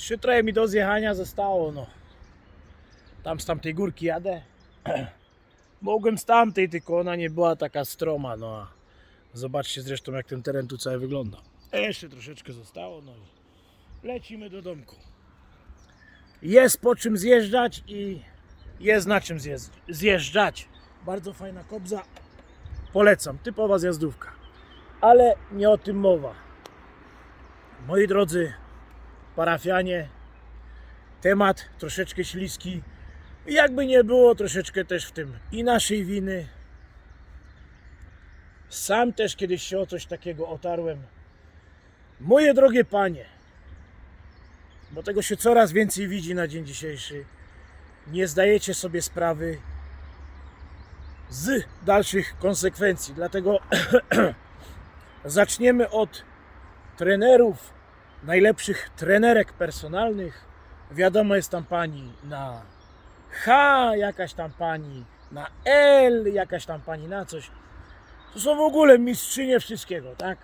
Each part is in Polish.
Trzy trochę mi do zjechania zostało, no. Tam z tamtej górki jadę. Mogłem z tamtej, tylko ona nie była taka stroma, no zobaczcie zresztą jak ten teren tu cały wygląda. Jeszcze troszeczkę zostało, no i lecimy do domku. Jest po czym zjeżdżać i jest na czym zjeżdż- zjeżdżać. Bardzo fajna kobza. Polecam, typowa zjazdówka. Ale nie o tym mowa. Moi drodzy parafianie, temat troszeczkę śliski. Jakby nie było, troszeczkę też w tym i naszej winy. Sam też kiedyś się o coś takiego otarłem. Moje drogie panie, bo tego się coraz więcej widzi na dzień dzisiejszy, nie zdajecie sobie sprawy z dalszych konsekwencji. Dlatego zaczniemy od trenerów, najlepszych trenerek personalnych. Wiadomo, jest tam pani na H, jakaś tam pani na L, jakaś tam pani na coś. To są w ogóle mistrzynie wszystkiego, tak?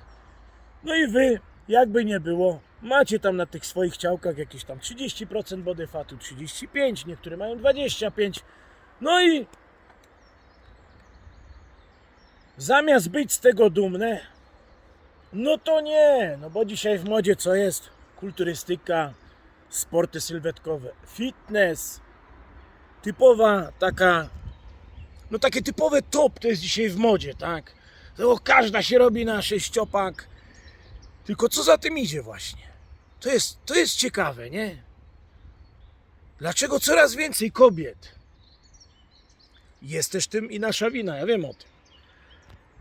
No i wy, jakby nie było, macie tam na tych swoich ciałkach jakieś tam 30% body fatu, 35, niektóre mają 25. No i zamiast być z tego dumne, no to nie, no bo dzisiaj w modzie co jest? Kulturystyka, sporty sylwetkowe, fitness, typowa taka, no takie typowe top to jest dzisiaj w modzie, tak? To każda się robi na sześciopak, tylko co za tym idzie właśnie? To jest, to jest ciekawe, nie? Dlaczego coraz więcej kobiet? Jest też tym i nasza wina, ja wiem o tym.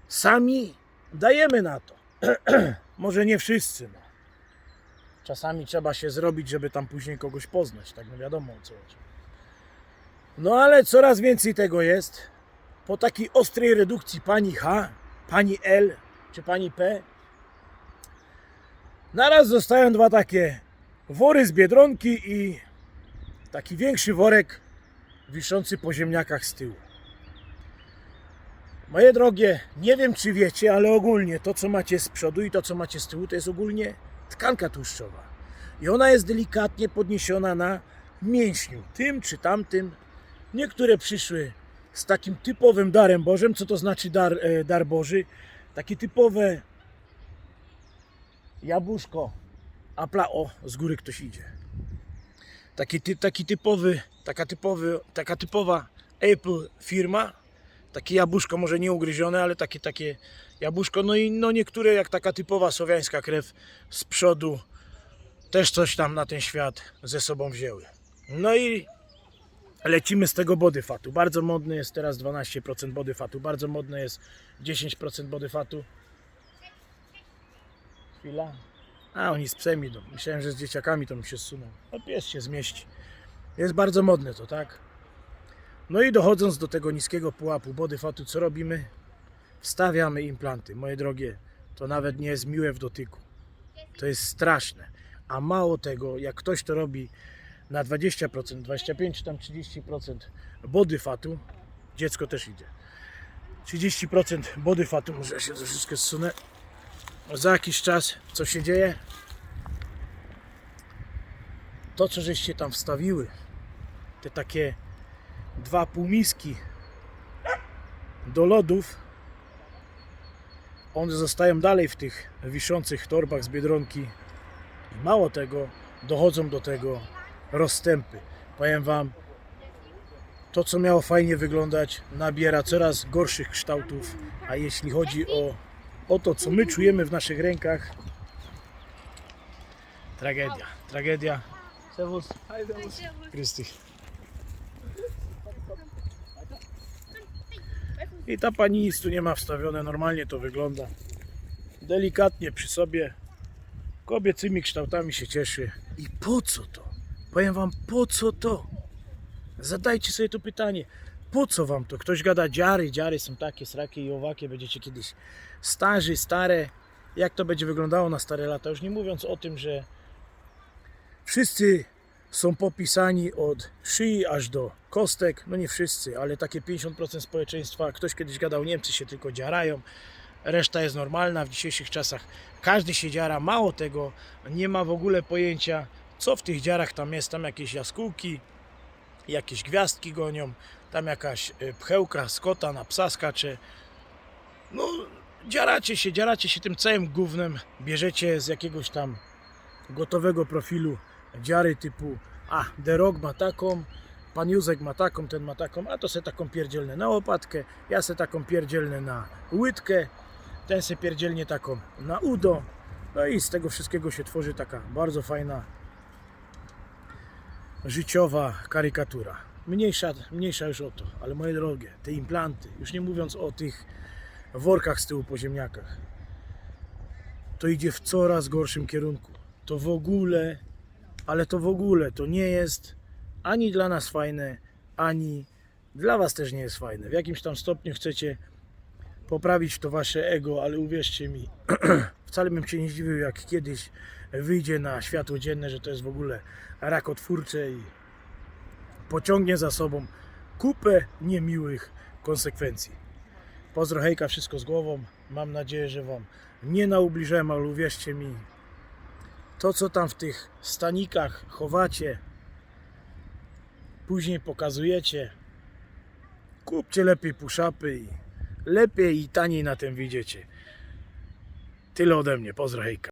Sami dajemy na to. Może nie wszyscy, no. Czasami trzeba się zrobić, żeby tam później kogoś poznać, tak no wiadomo o co chodzi. No ale coraz więcej tego jest. Po takiej ostrej redukcji pani H, pani L czy pani P, naraz zostają dwa takie wory z biedronki i taki większy worek wiszący po ziemniakach z tyłu. Moje drogie, nie wiem czy wiecie, ale ogólnie to co macie z przodu i to co macie z tyłu to jest ogólnie tkanka tłuszczowa. I ona jest delikatnie podniesiona na mięśniu, tym czy tamtym. Niektóre przyszły z takim typowym darem Bożym. Co to znaczy dar, e, dar Boży? Takie typowe jabłuszko. Apla, o, z góry ktoś idzie. Taki, ty, taki typowy, taka, typowy, taka typowa Apple firma. Takie jabłuszko, może nie ugryzione, ale takie, takie jabłuszko. No i no niektóre, jak taka typowa słowiańska krew z przodu, też coś tam na ten świat ze sobą wzięły. No i lecimy z tego body fatu. Bardzo modny jest teraz 12% body fatu. Bardzo modne jest 10% body fatu. Chwila. A, oni z psem idą. Myślałem, że z dzieciakami to mi się zsuną. No pies się zmieści. Jest bardzo modne to, tak? No i dochodząc do tego niskiego pułapu body fatu, co robimy? Wstawiamy implanty. Moje drogie, to nawet nie jest miłe w dotyku. To jest straszne. A mało tego, jak ktoś to robi na 20%, 25 czy tam 30% body fatu, dziecko też idzie. 30% body fatu, może ja się troszeczkę zsunę. Za jakiś czas, co się dzieje? To, co żeście tam wstawiły, te takie dwa półmiski do lodów, one zostają dalej w tych wiszących torbach z Biedronki i mało tego, dochodzą do tego rozstępy. Powiem Wam, to co miało fajnie wyglądać, nabiera coraz gorszych kształtów, a jeśli chodzi o, o to, co my czujemy w naszych rękach, tragedia, tragedia. Servus. Grüß dich. I ta pani nic tu nie ma wstawione, normalnie to wygląda. Delikatnie przy sobie, kobiecymi kształtami się cieszy. I po co to? Powiem wam, po co to? Zadajcie sobie to pytanie. Po co wam to? Ktoś gada dziary, dziary są takie, srakie i owakie, będziecie kiedyś starzy, stare. Jak to będzie wyglądało na stare lata? Już nie mówiąc o tym, że wszyscy są popisani od szyi aż do kostek. No nie wszyscy, ale takie 50% społeczeństwa. Ktoś kiedyś gadał, Niemcy się tylko dziarają. Reszta jest normalna w dzisiejszych czasach. Każdy się dziara. Mało tego, nie ma w ogóle pojęcia, co w tych dziarach tam jest, tam jakieś jaskółki, jakieś gwiazdki gonią, tam jakaś y, pchełka z kota na psa skacze. No, dziaracie się, dziaracie się tym całym gównem, bierzecie z jakiegoś tam gotowego profilu dziary typu a, The Rock ma taką, pan Józek ma taką, ten ma taką, a to se taką pierdzielnę na łopatkę, ja se taką pierdzielnę na łydkę, ten se pierdzielnie taką na udo, no i z tego wszystkiego się tworzy taka bardzo fajna życiowa karykatura. Mniejsza, mniejsza już o to, ale moje drogie, te implanty, już nie mówiąc o tych workach z tyłu po ziemniakach, to idzie w coraz gorszym kierunku. To w ogóle, ale to w ogóle, to nie jest ani dla nas fajne, ani dla Was też nie jest fajne. W jakimś tam stopniu chcecie poprawić to Wasze ego, ale uwierzcie mi, wcale bym się nie zdziwił, jak kiedyś wyjdzie na światło dzienne, że to jest w ogóle rakotwórcze i pociągnie za sobą kupę niemiłych konsekwencji. Pozdro hejka, wszystko z głową. Mam nadzieję, że Wam nie naubliżyłem, ale uwierzcie mi, to co tam w tych stanikach chowacie, później pokazujecie, kupcie lepiej puszapy i lepiej i taniej na tym wyjdziecie. Tyle ode mnie, hejka.